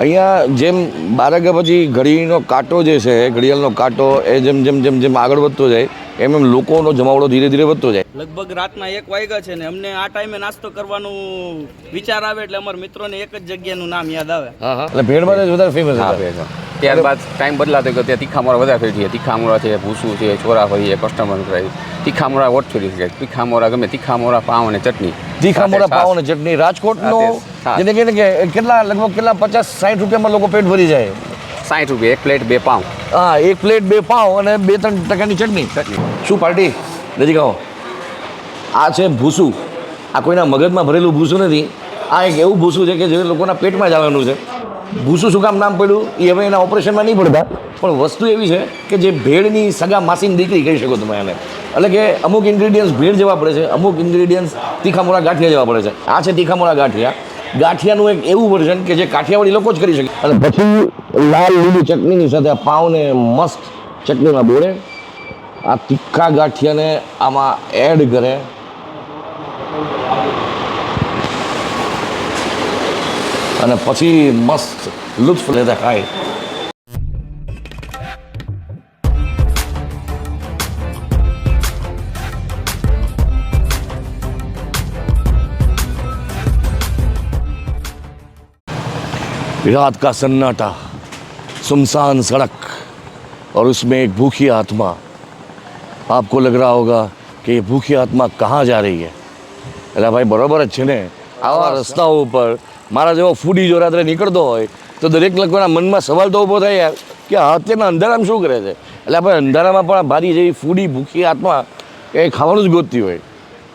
અહીંયા જેમ બાર વાગ્યા પછી ઘડીનો કાંટો જે છે ઘડિયાળનો કાંટો એ જેમ જેમ જેમ જેમ આગળ વધતો જાય એમ એમ લોકોનો જમાવડો ધીરે ધીરે વધતો જાય. લગભગ રાતના એક વાગ્યા છે ને અમને આ ટાઈમે નાસ્તો કરવાનું વિચાર આવે એટલે અમારા મિત્રોને એક જ જગ્યાનું નામ યાદ આવે. હા હા. એટલે ભેળમાં જ વધારે ફેમસ હા બે છે ત્યારબાદ ટાઈમ બદલાતો ગયો ત્યાં તીખામોરા વધારે થઈ જાય તીખામોરા છે ભૂસું છે છોરા હોય એ કસ્ટમર કરાય તીખામોરા ઓછું થઈ જાય તીખામોરા ગમે તીખામોરા પાવ અને ચટણી. તીખામોરા પાવ અને ચટણી. રાજકોટનો. જેને કહીને કે કેટલા લગભગ કેટલા પચાસ સાઠ રૂપિયામાં લોકો પેટ ભરી જાય. સાઠ રૂપિયા એક પ્લેટ બે પાઉં. હા એક પ્લેટ બે પાઉં અને બે ત્રણ ટકાની ચટણી. ચટણી. શું પાર્ટી? નજીક આવો આ છે ભૂસું. આ કોઈના મગજમાં ભરેલું ભૂસું નથી. આ એક એવું ભૂસું છે કે જે લોકોના પેટમાં જ આવવાનું છે. ભૂસું શું કામ નામ પડ્યું? એ હવે એના ઓપરેશનમાં નહીં પડતા પણ વસ્તુ એવી છે કે જે ભેળની સગા માસીની દીકરી કહી શકો તમે એને એટલે કે અમુક ઇન્ગ્રીડિયન્ટ્સ ભેળ જેવા પડે છે અમુક ઇન્ગ્રીડિયન્ટ્સ તીખામોળા ગાંઠિયા જેવા પડે છે. આ છે તીખામોળા ગાંઠિયા. ગાંઠિયાનું એક એવું વર્ઝન કે જે કાઠિયાવાડી લોકો જ કરી શકે. અને પછી લાલ લીલી ચટણીની સાથે આ મસ્ત ચટણીમાં બોળે. આ તીખા ગાંઠિયાને આમાં એડ કરે. અને પછી મસ્ત લુત્ફ લેતા ખાય. रात का सन्नाटा सुनसान सड़क और उसमें एक भूखी आत्मा आपको लग रहा होगा कि ये भूखी आत्मा कहाँ जा रही है એટલે ભાઈ બરોબર જ છે ને આવા રસ્તાઓ ઉપર મારા જેવો ફૂડી જો રાત્રે નીકળતો હોય તો દરેક લોકોના મનમાં સવાલ તો ઊભો થાય યાર કે આ અત્યારના અંધારામાં શું કરે છે એટલે આપણે અંધારામાં પણ આ ભારી જેવી ફૂડી ભૂખી આત્મા એ ખાવાનું જ ગોતતી હોય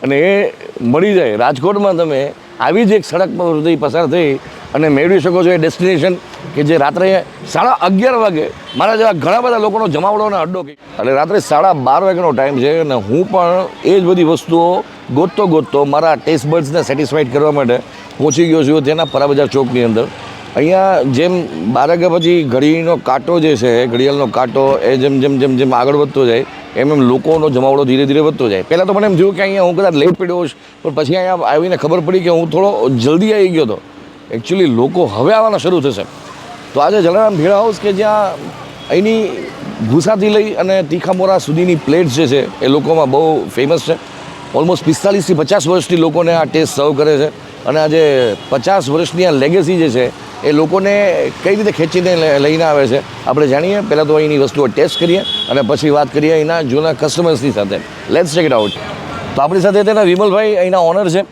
અને એ મળી જાય રાજકોટમાં તમે આવી જ એક સડક પર હૃદય પસાર થઈ અને મેળવી શકો છો એ ડેસ્ટિનેશન કે જે રાત્રે સાડા અગિયાર વાગે મારા જેવા ઘણા બધા લોકોનો જમાવડો અને અડ્ડો એટલે રાત્રે સાડા બાર વાગ્યાનો ટાઈમ છે અને હું પણ એ જ બધી વસ્તુઓ ગોતતો ગોતતો મારા ટેસ્ટ બર્ડ્સને સેટિસ્ફાઈડ કરવા માટે પહોંચી ગયો છું તેના પરાબજાર ચોકની અંદર. અહીંયા જેમ બાર વાગ્યા પછી ઘડીનો કાંટો જે છે, ઘડિયાળનો કાંટો એ જેમ જેમ જેમ જેમ આગળ વધતો જાય, એમ એમ લોકોનો જમાવડો ધીરે ધીરે વધતો જાય. પહેલાં તો મને એમ જોયું કે અહીંયા હું કદાચ લેટ પડ્યો હોઈશ, પણ પછી અહીંયા આવીને ખબર પડી કે હું થોડો જલ્દી આવી ગયો હતો. એકચ્યુઅલી લોકો હવે આવવાના શરૂ થશે. તો આજે જલારામ ભેળા હાઉસ કે જ્યાં અહીંની ભૂસાથી લઈ અને તીખામોરા સુધીની પ્લેટ્સ જે છે, એ લોકોમાં બહુ ફેમસ છે. ઓલમોસ્ટ પિસ્તાલીસથી પચાસ વર્ષથી લોકોને આ ટેસ્ટ સર્વ કરે છે. અને આજે પચાસ વર્ષની આ લેગેસી જે છે એ લોકોને કઈ રીતે ખેંચીને લઈને આવે છે? આપણે જાણીએ. પહેલાં તો અહીંની વસ્તુઓ ટેસ્ટ કરીએ અને પછી વાત કરીએ અહીંના જૂના કસ્ટમર્સની સાથે. લેટ્સ ચેક ઇટ આઉટ તો આપણી સાથે તેના વિમલભાઈ અહીંના ઓનર છે.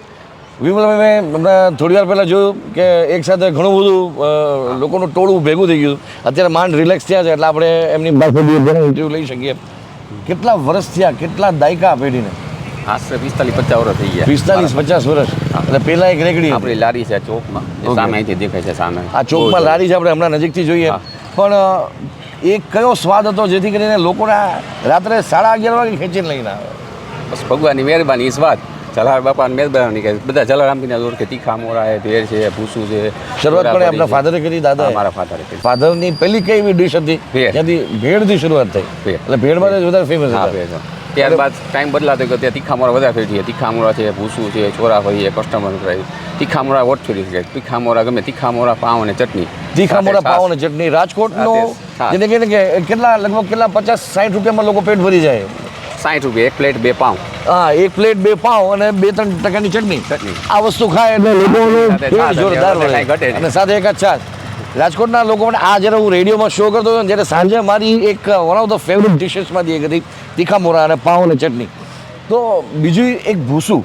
વિમલભાઈ, મેં હમણાં થોડી વાર પહેલાં જોયું કે એક સાથે ઘણું બધું લોકોનું ટોળું ભેગું થઈ ગયું. અત્યારે માંડ રિલેક્સ થયા છે એટલે આપણે એમની પાસે ઇન્ટરવ્યૂ લઈ શકીએ. કેટલા વર્ષ થયા? કેટલા દાયકા પેઢીને? આશરે પિસ્તાલીસ પચાસ વર્ષ થઈ ગયા. પિસ્તાલીસ પચાસ વર્ષ. એટલે પહેલાં એક રેકડી આપણી લારી છે ચોકમાં. સામે અહીંથી દેખાય છે સામે. આ ચોકમાં લારી છે આપણે હમણાં નજીકથી જોઈએ. પણ એક કયો સ્વાદ હતો જેથી કરીને લોકોના રાત્રે સાડા અગિયાર વાગે ખેંચીને લઈને આવે? બસ ભગવાનની મહેરબાની ઈ વાત જલાર બાપાની મહેરબાની કે બધા જલારામજીના જોર કે તીખા મોરા છે ભેળ છે ભૂસું છે. શરૂઆત પણ આપણા ફાધરે કરી દાદા મારા ફાધરે કરી. ફાધરની પહેલી કઈ એવી ડિશ હતી? ભેળ. ત્યાંથી ભેળથી શરૂઆત થઈ. ભેળ. એટલે ભેળમાં જ વધારે ફેમસ હા છે ત્યારબાદ ટાઈમ બદલાતો ગયો ત્યાં તીખામોરા વધારે થઈ છે તીખામોરા છે ભૂસું છે ચોરા હોય એ કસ્ટમર કરાય તીખામોરા વોટ થઈ જાય તીખામોરા ગમે તીખામોરા પાવ અને ચટણી. તીખામોરા પાવ અને ચટણી. રાજકોટનો જેને કે કેટલા લગભગ કેટલા પચાસ સાઠ રૂપિયામાં લોકો પેટ ભરી જાય. સાઠ રૂપિયા એક પ્લેટ બે પાઉં. હા એક પ્લેટ બે પાઉં અને બે ત્રણ ટકાની ચટણી. ચટણી. આ વસ્તુ ખાય એટલે લોકોનું જોરદાર ઘટે અને સાથે એક જ છાશ રાજકોટના લોકો માટે આ જ્યારે હું રેડિયોમાં શો કરતો હતો ત્યારે જ્યારે સાંજે મારી એક વન ઓફ ધ ફેવરેટ ડિશિસમાંથી એક હતી તીખા મોરા અને પાઉં ચટણી. તો બીજું એક ભૂસું.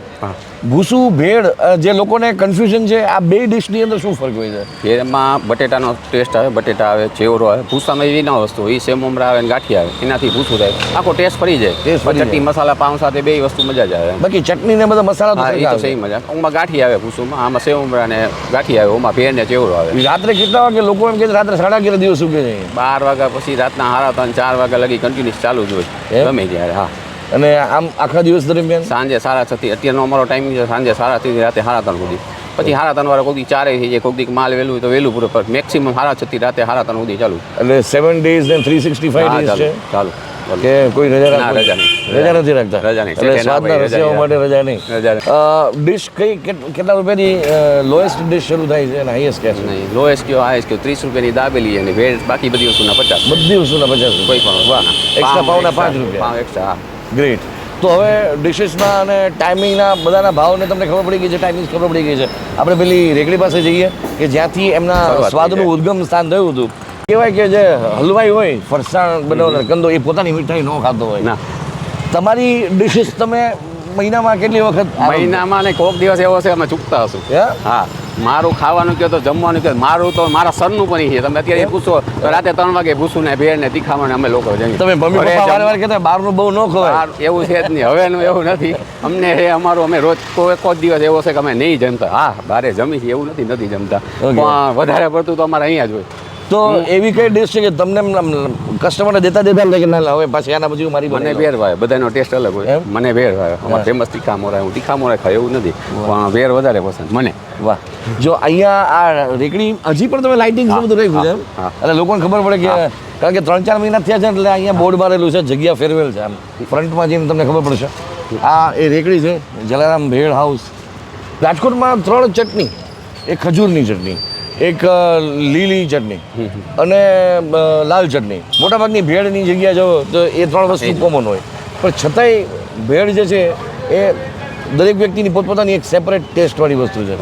ભૂસું ભેળ જે લોકોને કન્ફ્યુઝન છે આ બે ડિશની અંદર શું ફરક હોય છે? એમાં બટેટાનો ટેસ્ટ આવે બટેટા આવે ચેવરો આવે. ભૂસામાં એવી ના વસ્તુ એ સેમ ઉમરા આવે ને ગાંઠી આવે. એનાથી ભૂસું થાય. આખો ટેસ્ટ ફરી જાય. ચટણી મસાલા પાવ સાથે બે વસ્તુ મજા જ આવે બાકી ચટણી ને બધા મસાલા તો એ તો સહી મજા. ઓમાં ગાંઠી આવે ભૂસુમાં આમાં સેવ ઉમરા ને ગાંઠી આવે. ઓમાં ભેળ ને ચેવરો આવે. રાત્રે કેટલા વાગે લોકો એમ કે રાત્રે સાડા અગિયાર દિવસ ઉગે છે? બાર વાગ્યા પછી રાતના સાડા ત્રણ ચાર વાગ્યા લગી કન્ટિન્યુઅસ ચાલુ જ હોય? ગમે ત્યારે હા. અને આમ આખા દિવસ દરમિયાન? સાંજે સાડા છથી અત્યારનો અમારો ટાઈમિંગ છે સાંજે સાડા છથી રાતે સાડા ત્રણ સુધી. પછી સાડા ત્રણ વાળા કોઈ દી ચારે થઈ જાય કોઈ દી માલ વહેલું તો વહેલું પૂરું મેક્સિમમ સાડા છથી રાતે સાડા ત્રણ સુધી ચાલુ. એટલે સેવન ડેઝ ને થ્રી સિક્સટી ફાઈવ ડેઝ છે? ચાલુ. કે કોઈ રજા રજા નહીં. રજા નથી રાખતા? રજા નહીં. એટલે સ્વાદના પાડી, રજા રસિયાઓ નહીં. માટે રજા નહીં. રજા ડિશ કઈ કેટલા રૂપિયાની લોએસ્ટ ડિશ શરૂ થાય છે અને હાઈએસ્ટ ક્યાં નહીં લોએસ્ટ કયો હાઈએસ્ટ કયો? ત્રીસ રૂપિયાની દાબેલી અને ભેળ બાકી બધી વસ્તુના પચાસ. બધી વસ્તુના પચાસ કોઈ પણ વાહ એક્સ્ટ્રા પાવના પાંચ રૂપિયા. એક્સ્ટ્રા ગ્રેટ તો હવે ડિશિસના અને ટાઈમિંગના બધાના ભાવને તમને ખબર પડી ગઈ છે ટાઈમિંગ ખબર પડી ગઈ છે. આપણે પેલી રેકડી પાસે જઈએ કે જ્યાંથી એમના સ્વાદનું. ઉદ્ગમ સ્થાન થયું હતું. કહેવાય કે જે હલવાઈ હોય ફરસાણ બનાવનાર કંદો એ પોતાની મીઠાઈ ન ખાતો હોય. ના. તમારી ડિશિસ તમે મહિનામાં કેટલી વખત મહિનામાં ને કોક દિવસ એવો છે અમે ચૂકતા હશું. હે? મારું ખાવાનું કહો તો જમવાનું કહો. મારું તો મારા સરનું પણ છે. તમે અત્યારે પૂછો તો રાતે ત્રણ વાગે ભૂસું ને ભેળ ને તીખામણ અમે લોકો જમીએ તમે મમ્મી પપ્પા વારે વારે કહેતા બહારનું બહુ ન ખવાય. એવું છે જ નહીં. હવેનું એવું નથી. અમને એ અમારું અમે રોજ કોઈ કોઈ દિવસ એવો છે કે અમે નહીં જમતા. હા બારે જમી છીએ એવું નથી નથી જમતા. પણ વધારે પડતું તો અમારે અહીંયા જ હોય. તો એવી કઈ ડિશ છે કે તમને કસ્ટમરને દેતા દેતા લાગે ના હવે પાછી આના પછી મારી મને વેર ભાવે બધાનો ટેસ્ટ અલગ હોય. મને ભેર ભાવે. અમારે ફેમસ તીખા મોરા હું તીખા મોરા ખાય એવું નથી. પણ ભેર વધારે પસંદ મને. વાહ. જો અહીંયા આ રેકડી હજી પણ તમે લાઇટિંગ બધું રાખ્યું છે. એટલે લોકોને ખબર પડે કે કારણ કે ત્રણ ચાર મહિના થયા છે એટલે અહીંયા બોર્ડ મારેલું છે જગ્યા ફેરવેલ છે. આમ ફ્રન્ટમાં જઈને તમને ખબર પડશે. આ એ રેકડી છે જલારામ ભેળ હાઉસ. રાજકોટમાં ત્રણ ચટણી એ ખજૂરની ચટણી. એક લીલી ચટણી અને લાલ ચટણી. મોટાભાગની ભેળની જગ્યા જો તો એ ત્રણ વસ્તુ કોમન હોય. પણ છતાંય ભેળ જે છે એ દરેક વ્યક્તિની પોતપોતાની એક સેપરેટ ટેસ્ટવાળી વસ્તુ છે.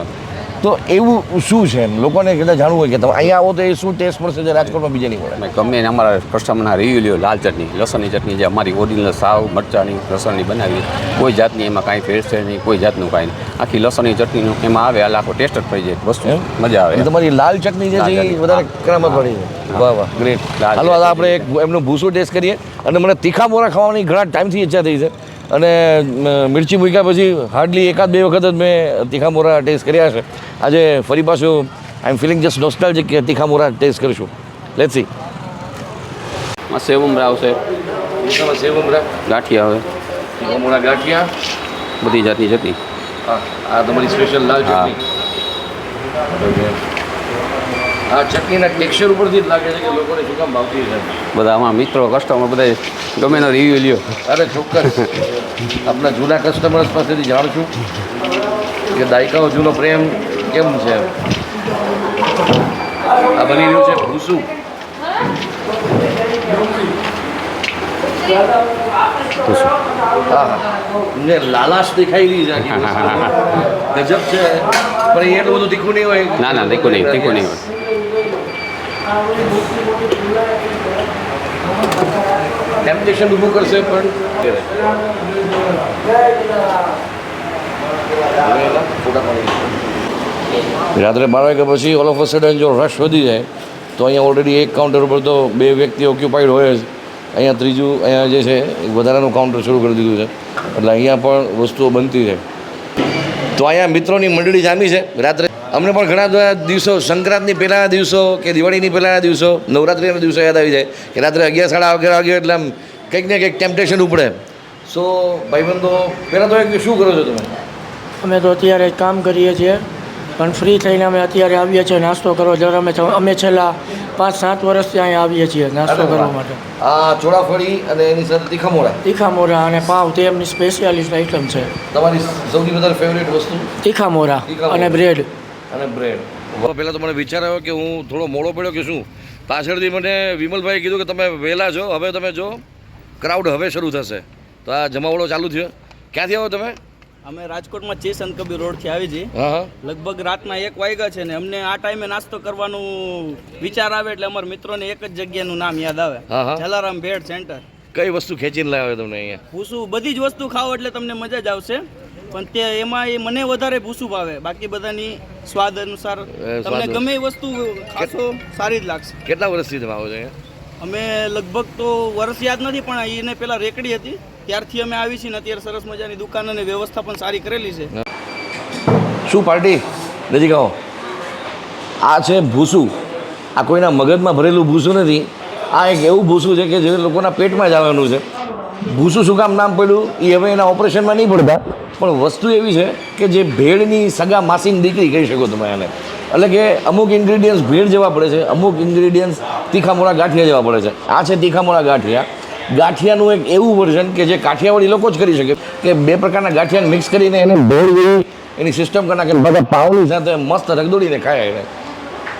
તો એવું શું છે? લોકોને કદાચ જાણવું હોય કે તમે અહીંયા આવો તો એ શું ટેસ્ટ મળશે જે રાજકોટમાં બીજે નહીં મળે? એને અમારા કસ્ટમરના રિવ્યુ લ્યો લાલ ચટણી લસણની ચટણી જે અમારી ઓરિજિનલ સાવ મરચાની લસણની બનાવી કોઈ જાતની એમાં કાંઈ ફેર છે નહીં કોઈ જાતનું કાંઈ નહીં. આખી લસણની ચટણીનું એમાં આવે આ આખો ટેસ્ટ જ થઈ જાય. વસ્તુ? મજા આવે. તમારી લાલ ચટણી જે છે એ વધારે હા. કરામત પડી છે. વાહ વાહ. ગ્રેટ હાલો આપણે એક એમનું ભૂસું ટેસ્ટ કરીએ. અને મને તીખા મોરા ખાવાની ઘણા ટાઈમથી ઈચ્છા થઈ છે. અને મિર્ચી મૂક્યા પછી હાર્ડલી એકાદ બે વખત જ મેં તીખા મોરા ટેસ્ટ કર્યા છે. આજે ફરી પાછું I am feeling just nostalgic કે તીખા મોરા ટેસ્ટ કરીશું. લેટ સી માં સેવ ઉમરા આવશે. સેવ ઉમરા? ગાંઠિયા આવે. તીખા મોરા ગાંઠિયા? બધી જાતની હા આ તમારી સ્પેશિયલ લાલ હા. આ ચટણીના ટેક્સચર ઉપરથી જ લાગે છે કે લોકોને શું કામ ભાવતી છે. બધા આમાં મિત્રો કસ્ટમર બધા ગમે એનો રિવ્યુ લ્યો. અરે ચોક્કસ. આપણા જૂના કસ્ટમર્સ પાસેથી જાણશું કે દાયકાઓ જૂનો પ્રેમ કેમ છે. આ બની રહ્યું છે ભૂસું. હા ને લાલાશ દેખાઈ રહી છે. ગજબ છે. પણ એ એટલું બધું તીખું નહીં હોય. ના ના તીખું નહીં તીખું નહીં હોય. ટેમ્પટેશન ઊભું કરશે પણ રાત્રે બાર વાગ્યા પછી ઓલ ઓફ અ સડન જો રશ વધી જાય, તો અહીંયા ઓલરેડી એક કાઉન્ટર ઉપર તો બે વ્યક્તિ ઓક્યુપાઈડ હોય જ. અહીંયા ત્રીજું, અહીંયા જે છે વધારાનું કાઉન્ટર શરૂ કરી દીધું છે. એટલે અહીંયા પણ વસ્તુઓ બનતી છે. તો અહીંયા મિત્રોની મંડળી જામી છે. રાત્રે અમને પણ ઘણા બધા દિવસો સંક્રાંતની પહેલાંના દિવસો કે દિવાળીની પહેલાંના દિવસો નવરાત્રિના દિવસો યાદ આવી જાય કે રાત્રે અગિયાર સાડા અગિયાર વાગ્યો એટલે આમ કંઈક ને કંઈક ટેમ્પટેશન ઉપડે. સો ભાઈબંધો પહેલાં તો એક શું કરો છો તમે? અમે તો અત્યારે કામ કરીએ છીએ પણ ફ્રી થઈને અમે અત્યારે આવીએ છીએ નાસ્તો કરવા. જ્યારે અમે અમે છેલ્લા પાંચ સાત વર્ષથી અહીંયા આવીએ છીએ નાસ્તો કરવા માટે. આ ચોળાફળી અને એની સાથે તીખા મોરા તીખા મોરા અને પાવ તે એમની સ્પેશિયાલિસ્ટ આઈટમ છે. તમારી સૌથી વધારે ફેવરેટ વસ્તુ? તીખા મોરા અને બ્રેડ અને બ્રેડ પહેલાં તો મને વિચાર આવ્યો કે હું થોડો મોડો પડ્યો કે શું? પાછળથી મને વિમલભાઈ કીધું કે તમે વહેલા છો હવે તમે જો. ક્રાઉડ હવે શરૂ થશે. તો આ જમાવડો ચાલુ થયો. ક્યાંથી આવો તમે? અમે રાજકોટમાં ચેસન કબીર રોડથી આવી છીએ. લગભગ રાતના એક વાગ્યા છે ને અમને આ ટાઈમે નાસ્તો કરવાનું વિચાર આવે એટલે અમારા મિત્રોને એક જ જગ્યાનું નામ યાદ આવે. જલારામ ભેડ સેન્ટર. કઈ વસ્તુ ખેંચીને લાવ્યો તમને અહીંયા? ભૂસું બધી જ વસ્તુ ખાઓ એટલે તમને મજા જ આવશે. પણ તે એમાં એ મને વધારે ભૂસું ભાવે. બાકી બધાની સ્વાદ અનુસાર તમને ગમે એ વસ્તુ ખાશો સારી જ લાગશે. કેટલા વર્ષથી તમે આવો છો અમે લગભગ તો વર્ષ યાદ નથી પણ એને પેલા રેકડી હતી. ત્યારથી અમે આવી છીએ ને અત્યારે સરસ મજાની દુકાન અને વ્યવસ્થા પણ સારી કરેલી છે. શું પાર્ટી? નજીક આવો. આ છે ભૂસું. આ કોઈના મગજમાં ભરેલું ભૂસું નથી. આ એક એવું ભૂસું છે કે જે લોકોના પેટમાં જ આવવાનું છે. ભૂસું શું કામ નામ પડ્યું એ હવે એના ઓપરેશનમાં નહીં પડતા. પણ વસ્તુ એવી છે કે જે ભેળની સગા માસીની દીકરી કહી શકો તમે એને એટલે કે અમુક ઇન્ગ્રીડિયન્ટ્સ ભેળ જેવા પડે છે, અમુક ઇન્ગ્રીડિયન્ટ્સ તીખામોળા ગાંઠિયા જેવા પડે છે. આ છે તીખામોળા ગાંઠિયા. ગાંઠિયાનું એક એવું વર્ઝન કે જે કાઠિયાવાડી લોકો જ કરી શકે. કે બે પ્રકારના ગાંઠિયાને મિક્સ કરીને એને ભેળ જેવી એની સિસ્ટમ કરી નાખે બધા પાવની સાથે મસ્ત રગદોડીને ખાય એને.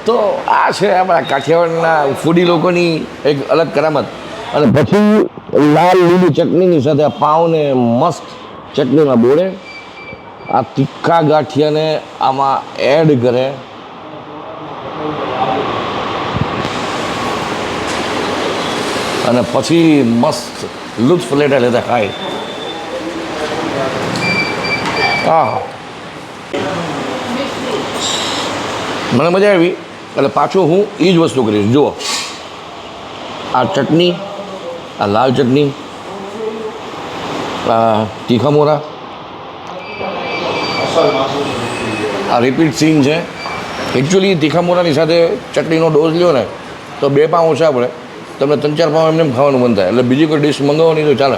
તો આ છે આપણા કાઠિયાવાડના ફૂડી લોકોની એક અલગ કરામત. અને પછી લાલ લીલી ચટણીની સાથે આ પાવને મસ્ત ચટણીમાં બોળે. આ તીખા ગાંઠિયાને આમાં એડ કરે. અને પછી મસ્ત લુત્ફ લેટા લેતા ખાય. હા મને મજા આવી. એટલે પાછું હું એ જ વસ્તુ કરીશ. જુઓ. આ ચટણી આ લાલ ચટણી આ તીખા મોરા આ રિપીટ સીન છે એકચ્યુઅલી તીખા મોરાની સાથે ચટણીનો ડોઝ લ્યો ને તો બે પાઉં ઓછા પડે તમને ત્રણ ચાર પાઉં એમને ખાવાનું મન થાય એટલે બીજી કોઈ ડિશ મંગાવવાની તો ચાલે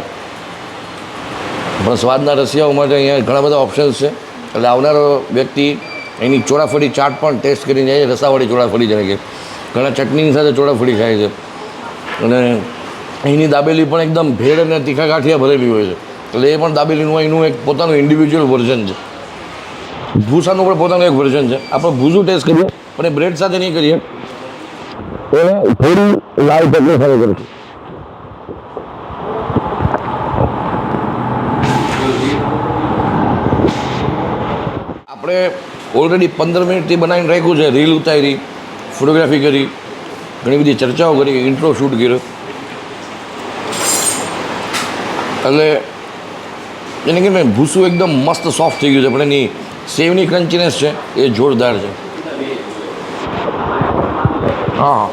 પણ સ્વાદના રસિયાઓ માટે અહીંયા ઘણા બધા ઓપ્શન્સ છે એટલે આવનારો વ્યક્તિ એની ચોળાફળી ચાટ પણ ટેસ્ટ કરીને જાય રસાવાળી ચોળાફળી જાય કે ઘણા ચટણીની સાથે ચોળાફળી ખાય છે અને અહીંની દાબેલી પણ એકદમ ભેળ અને તીખા કાઠિયા ભરેલી હોય છે. એટલે એ પણ દાબેલીનું એનું એક પોતાનું ઇન્ડિવિજ્યુઅલ વર્ઝન છે. ભૂસાનું પણ પોતાનું એક વર્ઝન છે. આપણે ભૂસું ટેસ્ટ કરીએ પણ એ બ્રેડ સાથે નહીં કરીએ. એને થોડી લાલ ચટણી સાથે કરીશું આપણે ઓલરેડી પંદર મિનિટથી બનાવીને રાખ્યું છે. રીલ ઉતારી ફોટોગ્રાફી કરી ઘણી બધી ચર્ચાઓ કરી ઇન્ટ્રો શૂટ કર્યો. એટલે એને કે મેં ભૂસું એકદમ મસ્ત સોફ્ટ થઈ ગયું છે, પણ એની સેવની ક્રન્ચીનેસ છે, એ જોરદાર છે. હા.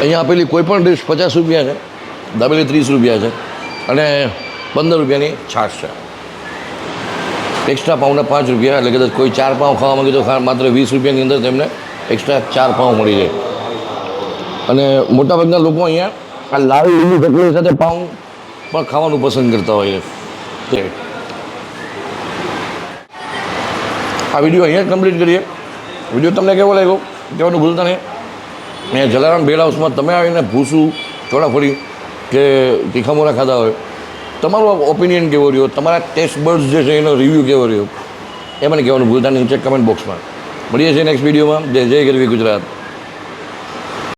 અહીંયા આપેલી કોઈ પણ ડિશ પચાસ રૂપિયા છે દાબેલી ત્રીસ રૂપિયા છે અને પંદર રૂપિયાની છાશ છે. એક્સ્ટ્રા પાઉંના પાંચ રૂપિયા, એટલે કદાચ કોઈ ચાર પાઉં ખાવા માગે તો માત્ર વીસ રૂપિયાની અંદર તેમને એક્સ્ટ્રા ચાર પાઉં મળી જાય. અને મોટાભાગના લોકો અહીંયા આ લાલ લીલી ચટણી સાથે પાઉં પણ ખાવાનું પસંદ કરતા હોય છે. આ વીડિયો અહીંયા જ કમ્પ્લીટ કરીએ. વીડિયો તમને કેવો લાગ્યો? કહેવાનું ભૂલતા નહીં. અહીંયા જલારામ બેડ હાઉસમાં તમે આવીને ભૂસું ચોળાફળી કે તીખામોરા ખાધા હોય, તમારો ઓપિનિયન કેવો રહ્યો? તમારા ટેસ્ટ બર્ડ્સ જે છે એનો રિવ્યૂ કેવો રહ્યો? એ મને કહેવાનું ભૂલતા નહીં નીચે કમેન્ટ બોક્સમાં મળીએ છીએ નેક્સ્ટ વિડીયોમાં જય જય ગરવી ગુજરાત.